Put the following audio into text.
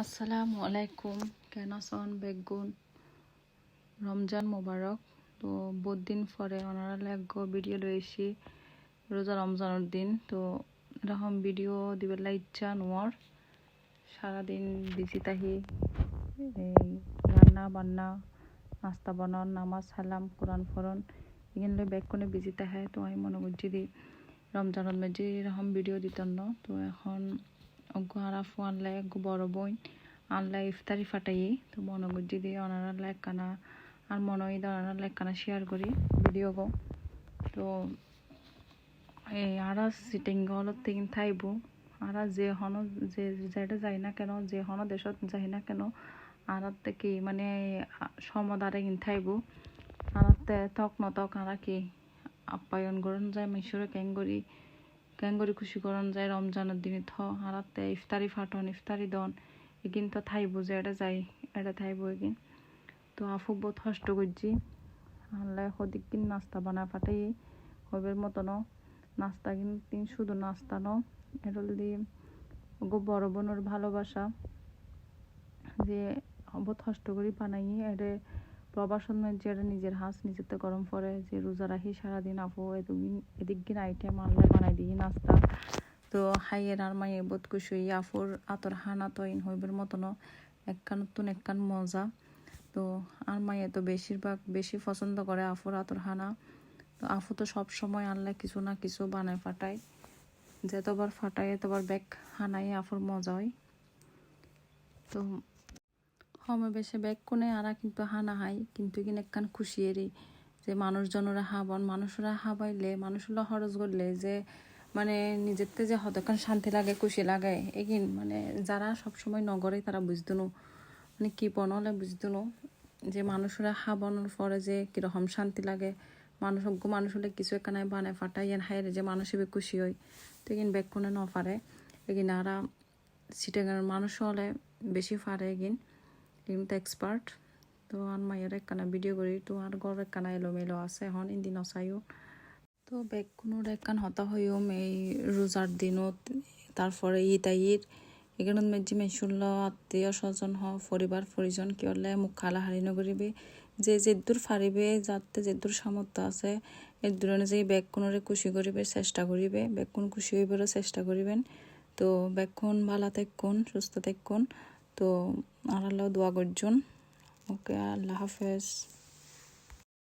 আসসালামু আলাইকুম। কেন আছেন বেগুন, রমজান মোবারক? তো বহুত দিন পরে ওনারা লাগো ভিডিও লইছি রোজা রমজানের দিন। তো এরকম ভিডিও দিবার ইচ্ছা নোয়ার। সারাদিন বিজি থাকি, এই রান্না বান্না নাস্তা বানান, নামাজ সালাম, কোরআন ফরন, এখানে ব্যাগ কোনে বিজি থাকে। তো আমি মনে করছি দি রমজানের মধ্যে এরকম ভিডিও দিতাম না। তো এখন অগ্গু আরাফু আনলে অগ্গু বড় বোন। আনলে ইফতারি ফাটাই তো মনে করছি দিয়ে ওনারা লেখানা আর মনে হয় ওনারা লেখানা শেয়ার করি ভিডিও গো তো এই আরা সিটিং হলত থেকে থাইব। আরা যে হন, যে যেটা যাই না কেন, যে হন দেশত যাই না কেন আরার থেকে মানে সমদারে কিন থাইব। আরাতে তক নতক আরা কি আপ্যায়ন করুন, যায় মিশরে ক্যাঙ্গরি ক্যাঙ্গরি খুশি করুন যায় রমজানের দিনে থ আরাতে ইফতারি ফাটন, ইফতারি দন, এগিন তো থাইব যে এটা যাই, এটা থাইব এগিন। তো আফুক বহুত কষ্ট করছি। আল্লাহ সদিক কিন নাস্তা বানা ফাটাই হবের মতন নাস্তা কিন শুধু নাস্তা ন এটা দিয়ে গো বড় বোনের ভালোবাসা। যে বহুত কষ্ট করি বানাই এটা প্রবাসন যে নিজের হাঁস নিজেতে গরম পরে যে রোজা রাখি সারাদিন, আপু এদিন এদিক দিন আইটেম আনলে বানাই দিই নাস্তা। তো হাইয়ের আর মাইয়ে বোধ খুশি আফুর আতর হানা তৈন হইবের মতনও একখান নতুন একখান মজা। তো আর মাইয়ে তো বেশিরভাগ বেশি পছন্দ করে আফুর আতর হানা। তো আফু তো সব সময় আনলে কিছু না কিছু বানায় ফাটায়। যেতবার ফাটায়, এতবার ব্যাগ হানাই আফুর মজা হয়। তো সময় বেশি ব্যাগ কোনে আরা কিন্তু হানা হাই কিন্তু কিনে একখান খুশিয়েরই যে মানুষজনরা হাবন, মানুষরা হাবাইলে মানুষরা খরচ করলে যে মানে নিজেরতে যে হতক্ষণ শান্তি লাগে, খুশি লাগে, এগিন মানে যারা সবসময় নগরে তারা বুঝতো না মানে কি বনলে বুঝতো না যে মানুষরা হাবানোর পরে যে কীরকম শান্তি লাগে। মানুষ মানুষ হলে কিছু এখানে বানায় ফাটাই এন হাইরে যে মানুষ খুশি হয় তো এগিন ব্যাগ কোনে ন পারে। এগিন আরা সিটেগার মানুষ হলে বেশি পারে এগিন। এগুলো তো এক্সপার্ট তো আর মায়ের একখানা ভিডিও করি, তো আর ঘর একখানা এলোমেলো আছে এখন ইন্দিন অসাইও তো বেগখনোর একখান হতা হইম এই রোজার দিনত, তারপরে ঈদ আইর এখানে মেজি মেশুল্ল আত্মীয় স্বজন হ, পরিবার, পরিজন কি হলে মুখ খালা হারি নকরিবে যে যেদূর ফারিবে, যাতে যেদূর সামর্থ্য আছে, এর দূর অনুযায়ী বেগখনরে খুশি করিবে, চেষ্টা করিবে। বেগখন খুশি হইবারও চেষ্টা করিবেন। তো বেগখন ভালো থাকুন সুস্থ থাকুন তো আল্লাহ দোয়া করজন ওকে আল্লাহ হাফেজ।